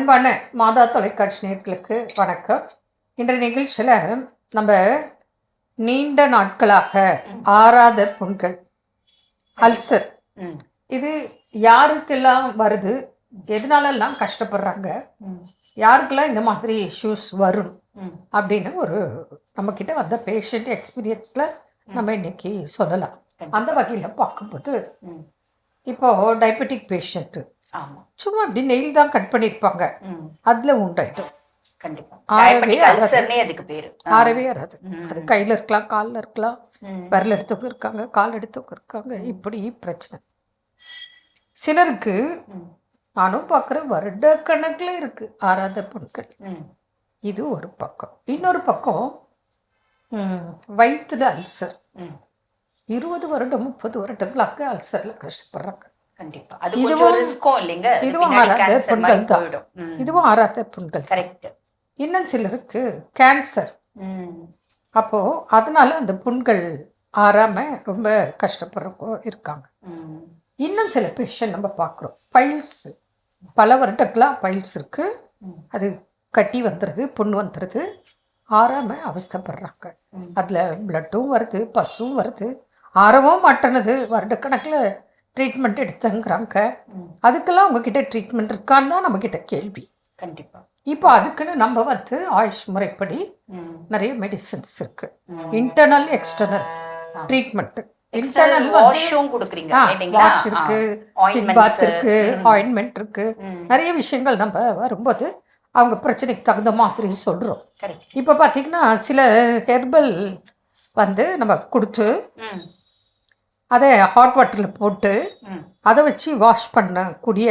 அன்பான மாதா தொலைக்காட்சி நேர்களுக்கு வணக்கம் இன்றைய நிகழ்ச்சியில் நம்ம நீண்ட நாட்களாக ஆறாத புண்கள் அல்சர். இது யாருக்கெல்லாம் வருது எதனாலெல்லாம் கஷ்டப்படுறாங்க. யாருக்கெல்லாம் இந்த மாதிரி இஷ்யூஸ் வரும். அப்படின்னு ஒரு நம்மக்கிட்ட வந்த பேஷண்ட் எக்ஸ்பீரியன்ஸில் நம்ம இன்னைக்கு சொல்லலாம் அந்த வகையில் பார்க்கும்போது ம். இப்போ டயபெட்டிக் பேஷண்ட்டு சும்மா இப்படி நெயில் தான் கட் பண்ணியிருப்பாங்க. அதில் உண்டாயிடும். கண்டிப்பா. ஆறவே ஆறாது. ஆறவே ம். அது கையில் இருக்கலாம் காலில் இருக்கலாம். விரல் எடுத்தவங்க இருக்காங்க கால் எடுத்தவங்க இருக்காங்க. இப்படி பிரச்சனை. சிலருக்கு. நானும் பார்க்குற வருடக்கணக்கில் இருக்கு. ஆறாத புண்கள். ம். இது ஒரு பக்கம். இன்னொரு பக்கம் ம், வயித்துல அல்சர். இருபது வருடம் முப்பது வருடங்களாக அல்சரில் கஷ்டப்படுறாங்க. இதுவும்- ஆறாத புண்கள் தான். இதுவும் ஆறாத புண்கள் கரெக்ட் இன்னும் சிலருக்கு கேன்சர் ம். அப்போது அதனால அந்த புண்கள் ஆறாமல் ரொம்ப கஷ்டப்படுறவங்க இருக்காங்க. இன்னும் சில பேஷண்ட் நம்ம பார்க்குறோம். பைல்ஸ் பல வருடங்களாக பைல்ஸ் இருக்குது ம். அது கட்டி வந்துடுது புண் வந்துடுது ஆறாமல் அவஸ்தைப்படுறாங்க. அதில் பிளட்டும் வருது பஸ்ஸும் வருது. ஆறவும் மாட்டேனுது. வருடக்கணக்கில் ட்ரீட்மெண்ட் எடுத்துங்கிறாங்க. அதுக்கெல்லாம் உங்ககிட்ட ட்ரீட்மெண்ட் இருக்கான்னு தான் நம்மக்கிட்ட கேள்வி கண்டிப்பா இப்போ அதுக்குன்னு நம்ம வந்து ஆயுஷ் முறைப்படி. நிறைய மெடிசன்ஸ் இருக்குது ம். Internal external. ட்ரீட்மெண்ட் இல்லைங்களா வாஷ் இருக்கு ஆ. சிட் Ointments, பாத் இருக்கு. ஆயின்மெண்ட் இருக்கு. நிறைய விஷயங்கள் நம்ம வரும்போது அவங்க பிரச்சனைக்கு தகுந்த மாதிரி சொல்கிறோம் இப்போ பார்த்தீங்கன்னா சில ஹெர்பல் வந்து நம்ம கொடுத்து. அதை ஹாட் வாட்டரில் போட்டு. அதை வச்சு வாஷ் பண்ணக்கூடிய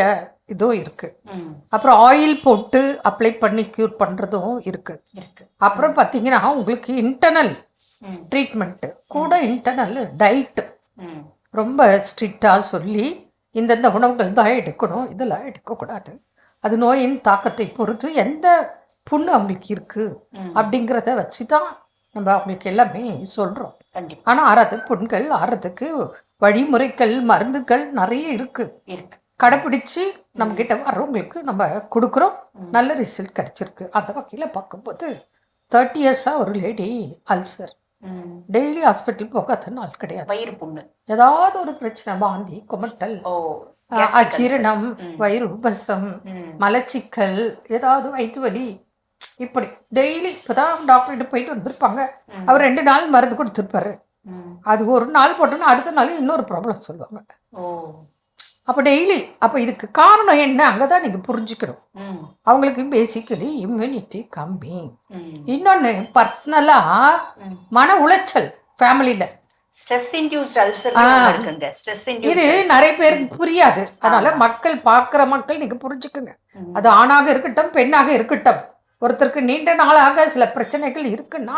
இதுவும் இருக்குது. அப்புறம் ஆயில் போட்டு அப்ளை பண்ணி க்யூர் பண்ணுறதும் இருக்குது இருக்கு அப்புறம் பார்த்தீங்கன்னா உங்களுக்கு இன்டர்னல். ட்ரீட்மெண்ட்டு கூட இன்டர்னல் டயட்டு. ரொம்ப ஸ்ட்ரிக்டாக சொல்லி இந்தந்த உணவுகள் தான் எடுக்கணும் இதெல்லாம் எடுக்கக்கூடாது அது நோயின் தாக்கத்தை பொறுத்து எந்த புண்ணு அவங்களுக்கு இருக்குது. அப்படிங்கிறத வச்சு தான் நம்ம அவங்களுக்கு எல்லாமே சொல்கிறோம் ஆனால் ஆறாத. புண்கள் ஆறதுக்கு வழிமுறைகள் மருந்துகள் நிறைய இருக்குது இருக்கு. கடைப்பிடிச்சு நம்மக்கிட்ட வர்றவங்களுக்கு நம்ம கொடுக்குறோம். நல்ல ரிசல்ட் கிடச்சிருக்கு. அந்த வகையில் பார்க்கும்போது தேர்ட்டி இயர்ஸாக ஒரு லேடி அல்சர். டெய்லி ஹாஸ்பிட்டல் போகாத நாள் கிடையாது. வயிறு புண்ணு. ஏதாவது ஒரு பிரச்சனை வாந்தி குமட்டல். அஜீரணம் வயிறு உபசம். மலச்சிக்கல் ஏதாவது வயிற்று வலி இப்படி டெய்லி இப்போதான் டாக்டர்கிட்ட போயிட்டு வந்திருப்பாங்க. அவர் ரெண்டு நாள் மருந்து கொடுத்துருப்பாரு. அது ஒரு நாள் போட்டோன்னா அடுத்த நாள் இன்னொரு ப்ராப்ளம் சொல்லுவாங்க. அப்போ டெய்லி அப்போ இதுக்கு காரணம் என்ன? அங்கே தான் நீங்கள் புரிஞ்சுக்கணும். அவங்களுக்கு பேசிக்கலி இம்யூனிட்டி கம்மி. இன்னொன்று பர்சனலாக. மன உளைச்சல் ஃபேமிலியில் இது நிறைய பேருக்கு புரியாது. அதனால மக்கள் பார்க்குற மக்கள் நீங்க புரிஞ்சுக்குங்க. அது ஆணாக இருக்கட்டும் பெண்ணாக இருக்கட்டும். ஒருத்தருக்கு நீண்ட நாளாக சில பிரச்சனைகள் இருக்குன்னா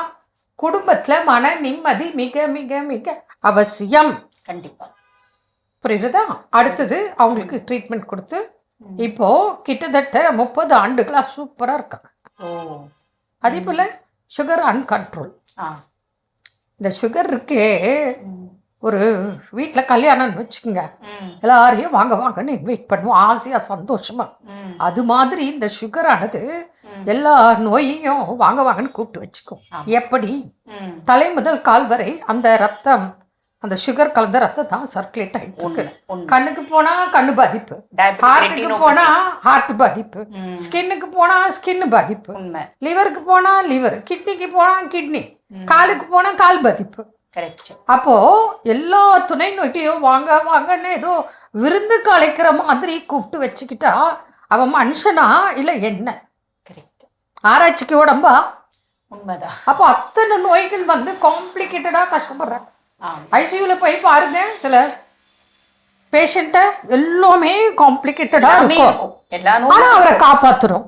குடும்பத்துல மன நிம்மதி மிக மிக மிக அவசியம். கண்டிப்பா. புரியுதா? அடுத்தது அவங்களுக்கு ட்ரீட்மெண்ட் கொடுத்து இப்போ கிட்டத்தட்ட முப்பது ஆண்டுகளா சூப்பரா இருக்காங்க. ஓ. அதே போல சுகர் அன்கண்ட்ரோல் இந்த சுகர் இருக்கே. ஒரு வீட்டில் கல்யாணம்னு வச்சுக்கோங்க. எல்லாரையும் வாங்க வாங்கன்னு இன்வைட் பண்ணுவோம். ஆசையாக சந்தோஷமா. ம். அது மாதிரி இந்த சுகரானது எல்லா நோயையும் வாங்க வாங்கன்னு கூப்பிட்டு வச்சுக்கும் எப்படி. தலை முதல் கால் வரை அந்த ரத்தம் அந்த சுகர் கலந்த ரத்தம் தான் சர்க்குலேட் ஆகிட்டு இருக்கு. கண்ணுக்கு போனா கண்ணு பாதிப்பு. ஹார்ட்டுக்கு. போனா ஹார்ட் பாதிப்பு. ஸ்கின்னுக்கு போனா ஸ்கின் பாதிப்பு. லிவருக்கு போனா லிவர் கிட்னிக்கு போனா கிட்னி காலுக்கு போனா கால் பாதிப்பு. அப்போ எல்லா துணை நோய்களையும் வாங்க வாங்கன்னு ஏதோ விருந்துக்கு அழைக்கிற மாதிரி கூப்பிட்டு வச்சுக்கிட்டா அவன் மனுஷனா இல்லை என்ன? ஆராய்ச்சிக்கு உடம்பா? உண்மைதான் அப்போ அத்தனை நோய்கள் வந்து காம்ப்ளிகேட்டடாக கஷ்டப்படுறாங்க ஐசியூவில் போய் பாருங்க சில பேஷண்ட்டை எல்லாமே காம்ப்ளிகேட்டடாக இருக்கும். ஆனால் அவரை காப்பாற்றணும்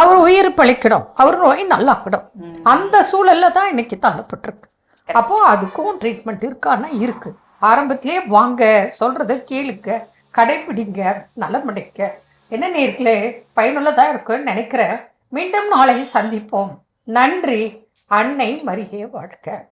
அவர் உயிர் பழிக்கணும். அவர் நோய் நல்லாக்கணும். அந்த சூழல்ல தான் இன்னைக்கு தள்ளப்பட்டிருக்கு அப்போ அதுக்கும் ட்ரீட்மெண்ட் இருக்கான்னா இருக்கு. ஆரம்பத்திலே வாங்க சொல்றத கேளுங்க கடைப்பிடிங்க நலமடைக்க என்ன நேர்களே? பயனுள்ளதாக இருக்குன்னு நினைக்கிறேன். மீண்டும் நாளை சந்திப்போம். நன்றி. அன்னை மரியே வாழ்க.